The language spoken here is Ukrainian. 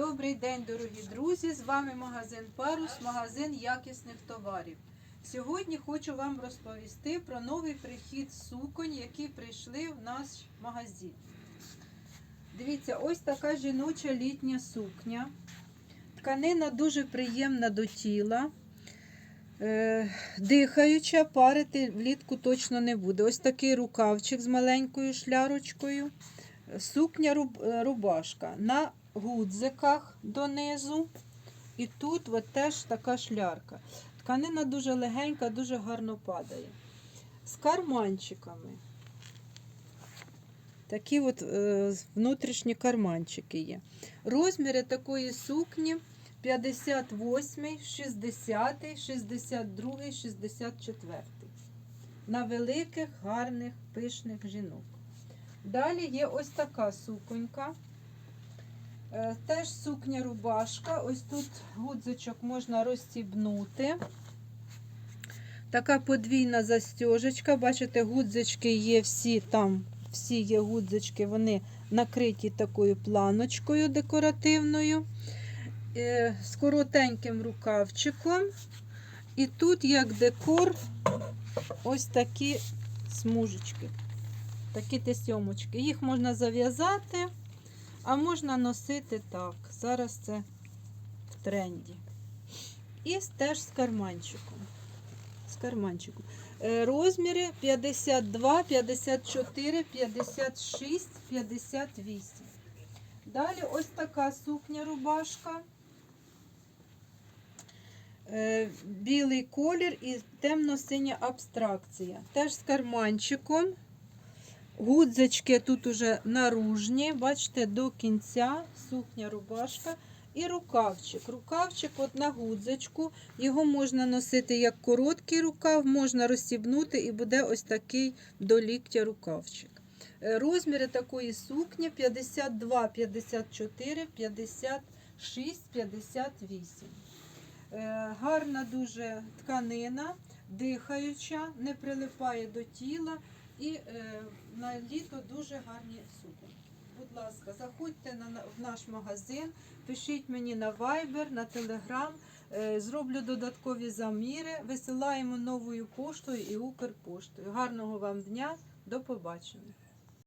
Добрий день, дорогі друзі! З вами магазин Парус, магазин якісних товарів. Сьогодні хочу вам розповісти про новий прихід суконь, які прийшли в наш магазин. Дивіться, ось така жіноча літня сукня. Тканина дуже приємна до тіла. Е, Дихаюча, парити влітку точно не буде. Ось такий рукавчик з маленькою шлярочкою. Сукня е, рубашка на гудзиках донизу. І тут от теж така шлярка. Тканина дуже легенька, дуже гарно падає. З карманчиками. Такі от е, внутрішні карманчики є. Розміри такої сукні 58, 60, 62, 64. На великих, гарних, пишних жінок. Далі є ось така суконька. Е, Теж сукня рубашка. Ось тут гудзичок можна розстібнути. Така подвійна застежечка. Бачите, гудзички є всі там, всі є гудзички, вони накриті такою планочкою декоративною, е, з коротеньким рукавчиком. І тут, як декор, ось такі смужечки, такі тесьомочки. Їх можна зав'язати, а можна носити так. Зараз це в тренді. І теж з карманчиком. З карманчиком. Е, Розміри 52, 54, 56, 58. Далі ось така сукня рубашка. Е, Білий колір і темно-синя абстракція. Теж з карманчиком. Гудзички тут уже наружні, бачите, до кінця сукня рубашка. І рукавчик. Рукавчик от на гудзичку. Його можна носити як короткий рукав, можна розстібнути і буде ось такий до ліктя рукавчик. Е, Розміри такої сукні 52, 54, 56, 58. Е, Гарна дуже тканина, дихаюча, не прилипає до тіла. І е, на літо дуже гарні сукні. Будь ласка, заходьте на- в наш магазин, пишіть мені на Viber, на Telegram, е, зроблю додаткові заміри, висилаємо новою поштою і Укрпоштою. Гарного вам дня, до побачення.